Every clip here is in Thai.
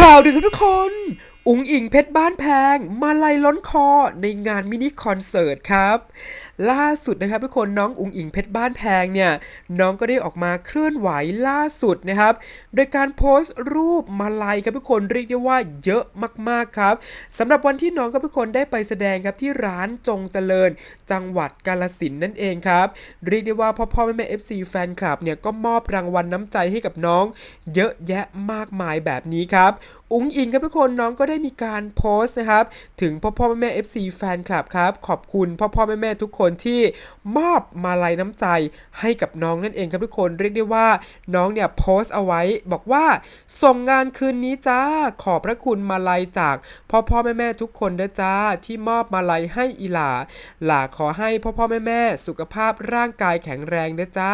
ข่าวดีครับทุกคน อุ๋งอิงเพชรบ้านแพง มาลัยล้นคอในงานมินิคอนเสิร์ตครับ ล่าสุดนะครับทุกคนน้องอุ๋งอิงเพชรบ้านแพงเนี่ยน้องก็ได้ออกมาเคลื่อนไหวล่าสุดนะครับ โดยการโพสต์รูปมาลัยครับทุกคนเรียกได้ว่าเยอะมากๆครับสำหรับวันที่น้องครับทุกคนได้ไปแสดงครับที่ร้านจงเจริญ จังหวัดกาลสินนั่นเองครับเรียกได้ว่าพ่อพ่อแม่แม่ FC แฟนคลับเนี่ยก็มอบรางวัลน้ำใจให้กับน้อง เยอะแยะมากมายแบบนี้ครับ อุ๋งอิงครับทุกคนน้องก็ได้มีการโพสต์นะครับ ถึงพ่อพ่อแม่แม่ FC แฟนคลับครับ ขอบคุณพ่อพ่อแม่แม่ทุกคนที่มอบมาลัยน้ำใจให้กับน้องนั่นเองครับทุกคนเรียกได้ว่าน้องเนี่ยโพสต์เอาไว้ บอกว่าส่งงานคืนนี้จ้าขอบพระคุณมาลัยจากพ่อพ่อแม่แม่ทุกคนเด้อจ้าที่มอบมาลัยให้อีหลาหลาขอให้พ่อพ่อแม่แม่สุขภาพร่างกายแข็งแรงเด้อจ้า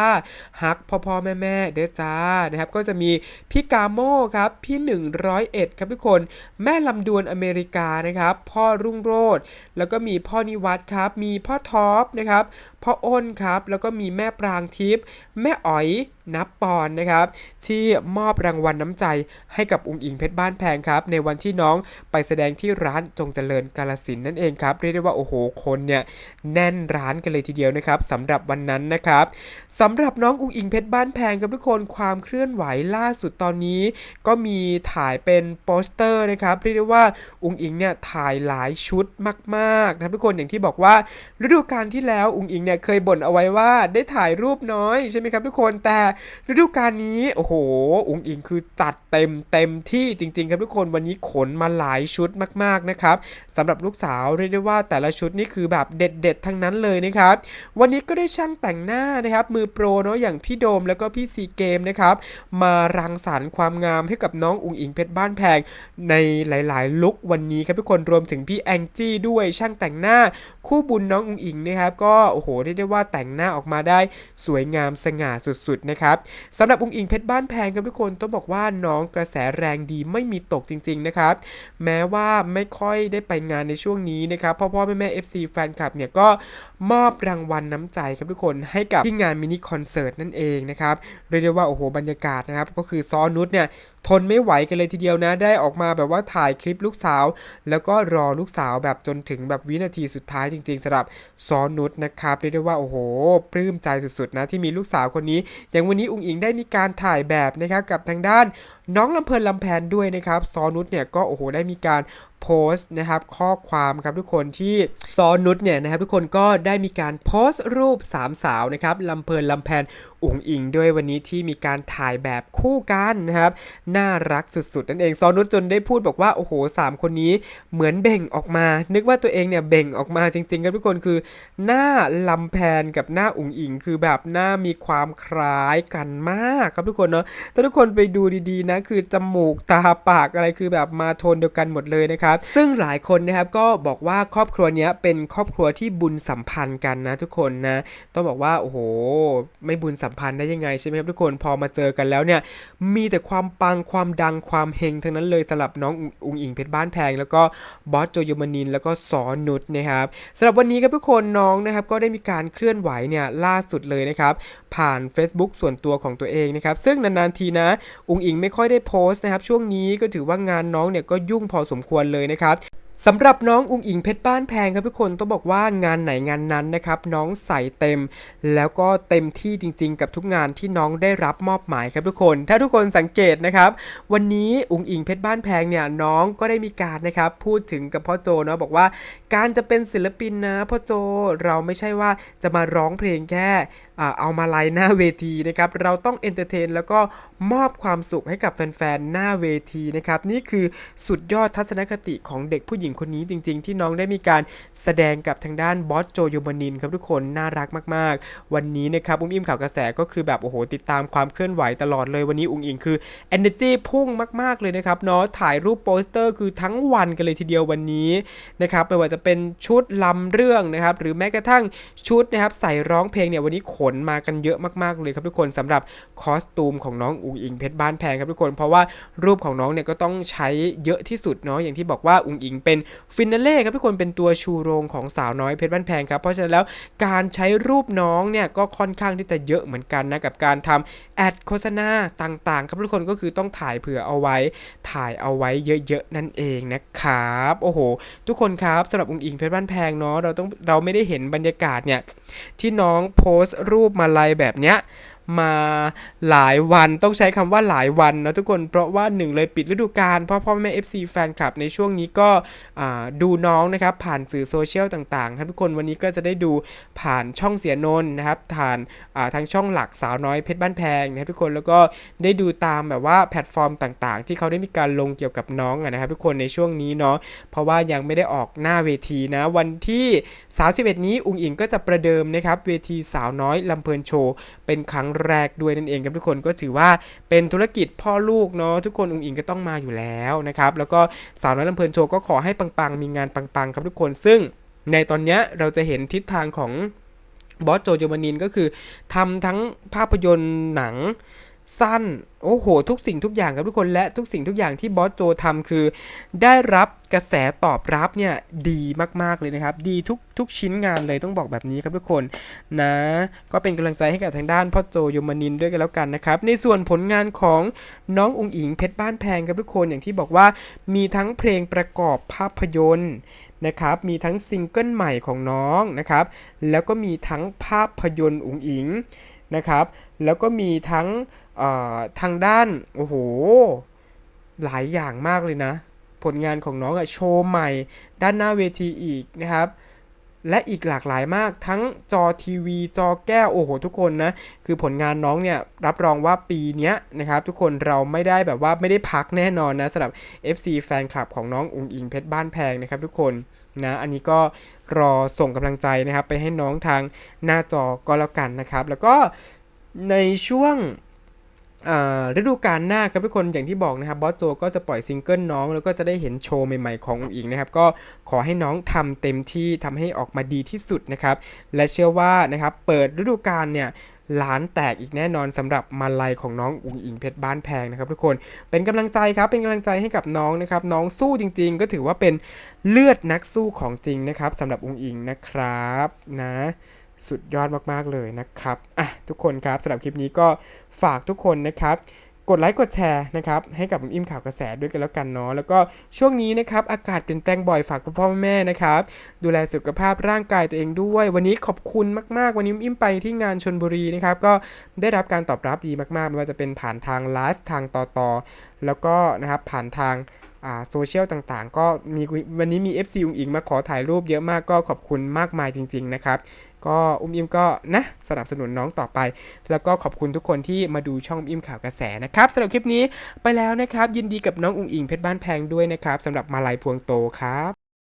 ฮักพ่อพ่อแม่แม่เด้อจ้านะครับก็จะมีพี่กาโมครับพี่ห1 ครับทุกคน แม่ลำดวนอเมริกานะครับ พ่อรุ่งโรธแล้วก็มีพ่อนิวัตครับ มีพ่อท็อปนะครับ พ่ออ้นครับ แล้วก็มีแม่ปรางทิพย์ แม่อ๋อย นับปอนนะครับ ที่มอบรางวัลน้ำใจให้กับองค์อิงเพชรบ้านแพงครับ ในวันที่น้องไปแสดงที่ร้านจงเจริญกาลสินธุ์นั่นเองครับ เรียกได้ว่าโอ้โหคนเนี่ยแน่นร้านกันเลยทีเดียวนะครับสำหรับวันนั้นนะครับสำหรับน้ององค์อิงเพชรบ้านแพงครับทุกคนความเคลื่อนไหวล่าสุดตอนนี้ ก็มีถ่ายเป็นโปสเตอร์นะครับเรียกได้ว่าองค์อิงเนี่ยถ่ายหลายชุดมากๆนะครับทุกคนอย่างที่บอกว่าฤดูกาลที่แล้วองค์อิงเนี่ยเคยบ่นเอาไว้ว่าได้ถ่ายรูปน้อยใช่ไหมครับทุกคนแต่ฤดูกาลนี้โอ้โหองค์อิงคือจัดเต็มเต็มที่จริง ๆ ครับทุกคนวันนี้ขนมาหลายชุดมากๆนะครับสำหรับลูกสาวเรียกได้ว่าแต่ละชุดนี่คือแบบเด็ด ๆ ทั้งนั้นเลยนะครับ วันนี้ก็ได้ช่างแต่งหน้านะครับ มือโปรเนาะอย่างพี่โดมแล้วก็พี่ซีเกมนะครับ มารังสรรค์ความงามให้กับน้องอุ๋งอิงเพชรบ้านแพงในหลาย ๆ ลุควันนี้ครับทุกคนรวมถึงพี่แองจี้ด้วยช่างแต่งหน้า คู่บุญน้องอุงอิงนะครับก็โอ้โหเรียกได้ว่าแต่งหน้าออกมาได้สวยงามสง่าสุดๆนะครับสำหรับอุงอิงเพชรบ้านแพงครับทุกคนต้องบอกว่าน้องกระแสแรงดีไม่มีตกจริงๆนะครับแม้ว่าไม่ค่อยได้ไปงานในช่วงนี้นะครับพ่อพ่อแม่แม่ FC แฟนคลับเนี่ยก็มอบรางวัลน้ำใจครับทุกคนให้กับที่งานมินิคอนเสิร์ตนั่นเองนะครับเรียกได้ว่าโอ้โหบรรยากาศนะครับก็คือซอนุชเนี่ย ทนไม่ไหวกันเลยทีเดียวนะ ได้ออกมาแบบว่าถ่ายคลิปลูกสาว แล้วก็รอลูกสาวแบบจนถึงแบบวินาทีสุดท้ายจริงๆสำหรับซอนุชนะครับเรียกได้ว่าโอ้โห ปลื้มใจสุดๆนะที่มีลูกสาวคนนี้ อย่างวันนี้อุ้งอิงได้มีการถ่ายแบบนะครับกับทางด้าน น้องลำเพลินลำแพนด้วยนะครับซอนุชเนี่ยก็โอ้โหได้มีการโพสต์นะครับข้อความครับทุกคนที่ซอนุชเนี่ยนะครับทุกคนก็ได้มีการโพสต์รูปสามสาวนะครับลำเพลินลำแพนอุ๋งอิงด้วยวันนี้ที่มีการถ่ายแบบคู่กันนะครับน่ารักสุดๆนั่นเองซอนุชจนได้พูดบอกว่าโอ้โหสามคนนี้เหมือนเบ่งออกมา นึกว่าตัวเองเนี่ยเบ่งออกมาจริงๆครับทุกคนคือ หน้าลำแพนกับหน้าอุ๋งอิง คือแบบหน้ามีความคล้ายกันมากครับทุกคนเนาะถ้าทุกคนไปดูดีๆนะคือจมูกตาปากอะไรคือแบบมาโทนเดียวกันหมดเลยนะครับ ซึ่งหลายคนนะครับก็บอกว่าครอบครัวนี้เป็นครอบครัวที่บุญสัมพันธ์กันนะทุกคนนะต้องบอกว่าโอ้โห ไม่บุญสัมพันธ์ได้ยังไงใช่ไหมครับทุกคนพอมาเจอกันแล้วเนี่ยมีแต่ความปังความดังความเฮงทั้งนั้นเลยสำหรับน้องอุงอิงเพชรบ้านแพง แล้วก็บอสโจโยมานินแล้วก็สอนุชนะครับสำหรับวันนี้ครับทุกคนน้องนะครับก็ได้มีการเคลื่อนไหวเนี่ยล่าสุดเลยนะครับผ่าน Facebook ส่วนตัวของตัวเองนะครับซึ่งนานๆทีนะ อุงอิงไม่ค่อยอยได้โพสต์นะครับ ช่วงนี้ก็ถือว่างานน้องเนี่ยก็ยุ่งพอสมควรเลยนะครับสำหรับน้องอุงอิงเพชรบ้านแพงครับทุกคนต้องบอกว่างานไหนงานนั้นนะครับน้องใส่เต็ม แล้วก็เต็มที่จริงๆ กับทุกงานที่น้องได้รับมอบหมายครับทุกคน ถ้าทุกคนสังเกตนะครับ วันนี้อุงอิงเพชรบ้านแพงเนี่ยน้องก็ได้มีการนะครับพูดถึงกับพ่อโจเนาะบอกว่า การจะเป็นศิลปินนะพ่อโจเราไม่ใช่ว่าจะมาร้องเพลงแค่ เอามาไลน์หน้าเวทีนะครับเราต้องเอนเตอร์เทนแล้วก็มอบความสุขให้กับแฟนๆหน้าเวทีนะครับนี่คือสุดยอดทัศนคติของเด็กผู้หญิงคนนี้จริง ๆ ที่น้องได้มีการแสดงกับทางด้านบอสโจโยมานินครับทุกคนน่ารักมากๆ วันนี้นะครับอุ้มอิ่มข่าวกระแสก็คือแบบโอ้โหติดตามความเคลื่อนไหวตลอดเลยวันนี้อุ้งอิงคือ energy พุ่งมาก ๆเลยนะครับเนาะถ่ายรูปโปสเตอร์คือทั้งวันกันเลยทีเดียววันนี้นะครับไม่ว่าจะเป็นชุดลำเรื่องนะครับหรือแม้กระทั่งชุดนะครับใส่ร้องเพลงเนี่ยวันนี้ขนลมากันเยอะมากๆเลยครับทุกคนสำหรับคอสตูมของน้องอุ๋งอิงเพชรบ้านแพงครับทุกคนเพราะว่ารูปของน้องเนี่ยก็ต้องใช้เยอะที่สุดเนาะอย่างที่บอกว่าอุ๋งอิงเป็นฟินาเล่ครับทุกคนเป็นตัวชูโรงของสาวน้อยเพชรบ้านแพงครับเพราะฉะนั้นแล้วการใช้รูปน้องเนี่ยก็ค่อนข้างที่จะเยอะเหมือนกันนะกับการทำแอดโฆษณาต่างๆ ครับทุกคนก็คือต้องถ่ายเผื่อเอาไว้ ถ่ายเอาไว้เยอะๆนั่นเองนะครับโอ้โห ทุกคนครับสำหรับอุ๋งอิงเพชรบ้านแพงเนาะเราต้องเราไม่ได้เห็นบรรยากาศเนี่ยที่น้องโพสต์รููปมาลัยแบบเนี้ย มาหลายวันต้องใช้คำว่าหลายวันนะทุกคนเพราะว่าหนึ่งเลยปิดฤดูกาลเพราะพ่อแม่ FC แฟนคลับในช่วงนี้ก็ดูน้องนะครับผ่านสื่อโซเชียลต่างๆครับทุกคนวันนี้ก็จะได้ดูผ่านช่องเสียนนนะครับผ่านาทางช่องหลักสาวน้อยเพชรบ้านแพงนะครับทุกคนแล้วก็ได้ดูตามแบบว่าแพลตฟอร์มต่างๆ ที่เขาได้มีการลงเกี่ยวกับน้องนะครับทุกคนในช่วงนี้เนาะเพราะว่ายังไม่ได้ออกหน้าเวทีนะวันที่ 31 นี้อุงอิงก็จะประเดิมนะครับเวทีสาวน้อยลำเพลินโชว์เป็นครั้งแรกด้วยนั่นเองครับทุกคนก็ถือว่าเป็นธุรกิจพ่อลูกเนาะทุกคนอุ้งอิงก็ต้องมาอยู่แล้วนะครับแล้วก็สาวน้อยลำเพลินโชว์ก็ขอให้ปังๆ มีงานปังๆ ครับทุกคนซึ่งในตอนนี้เราจะเห็นทิศทางของบอสโจโยมานินก็คือทำทั้งภาพยนตร์หนัง สั้น โอ้โห ทุกสิ่งทุกอย่างครับทุกคนและทุกสิ่งทุกอย่างที่บอสโจทำคือ ได้รับกระแสตอบรับเนี่ยดีมากๆเลยนะครับ ดีทุกทุกชิ้นงานเลยต้องบอกแบบนี้ครับทุกคนนะ ก็เป็นกำลังใจให้กับทางด้านพ่อโจยมนินด้วยกันแล้วกันนะครับ ในส่วนผลงานของน้ององอิงเพชรบ้านแพงครับทุกคนอย่างที่บอกว่ามีทั้งเพลงประกอบภาพยนตร์นะครับมีทั้งซิงเกิลใหม่ของน้องนะครับแล้วก็มีทั้งภาพยนตร์องอิง นะครับ แล้วก็มีทั้งทางด้านโอ้โหหลายอย่างมากเลยนะ ผลงานของน้องอะโชว์ใหม่ ด้านหน้าเวทีอีกนะครับ และอีกหลากหลายมากทั้งจอทีวีจอแก้วโอ้โหทุกคนนะคือผลงานน้องเนี่ยรับรองว่าปีนี้นะครับทุกคนเราไม่ได้แบบว่าไม่ได้พักแน่นอนนะสำหรับ FC แฟนคลับของน้องอุงอิงเพชรบ้านแพงนะครับทุกคนนะอันนี้ก็รอส่งกำลังใจนะครับไปให้น้องทางหน้าจอก็แล้วกันนะครับ แล้วก็ในช่วง ฤดูกาลหน้าครับทุกคนอย่างที่บอกนะครับบอสโจก็จะปล่อยซิงเกิลน้อง แล้วก็จะได้เห็นโชว์ใหม่ๆของอิงนะครับ ก็ขอให้น้องทำเต็มที่ทำให้ออกมาดีที่สุดนะครับ และเชื่อว่านะครับเปิดฤดูกาลเนี่ยล้านแตกอีกแน่นอนสำหรับมาลัยของน้องอุ๋งอิงเพชรบ้านแพงนะครับทุกคนเป็นกำลังใจครับเป็นกำลังใจให้กับน้องนะครับน้องสู้จริง ๆ ก็ถือว่าเป็นเลือดนักสู้ของจริงนะครับสำหรับอุ๋งอิงนะครับนะ สุดยอดมากๆเลยนะครับอะทุกคนครับสำหรับคลิปนี้ก็ฝากทุกคนนะครับกดไลค์กดแชร์นะครับให้กับอิ่มข่าวกระแสด้วยกันแล้วกันเนาะแล้วก็ช่วงนี้นะครับอากาศเปลี่ยนแปลงบ่อยฝากคุณพ่อแม่นะครับดูแลสุขภาพร่างกายตัวเองด้วย วันนี้ขอบคุณมาก ๆ วันนี้อิ่มไปที่งานชนบุรีนะครับก็ได้รับการตอบรับดีมากๆไม่ว่าจะเป็นผ่านทางไลฟ์ทางต่อต่อแล้วก็นะครับผ่านทาง โซเชียลต่างๆ ก็มีวันนี้มี FC อุ้งอิงมาขอถ่ายรูปเยอะมากก็ขอบคุณมากมายจริง ๆ นะครับ ก็อุ้มอิมก็นะสนับสนุนน้องต่อไป แล้วก็ขอบคุณทุกคนที่มาดูช่องอิมข่าวกระแสนะครับสำหรับคลิปนี้ไปแล้วนะครับ ยินดีกับน้องอุ้งอิงเพชรบ้านแพงด้วยนะครับสำหรับมาลัยพวงโตครับ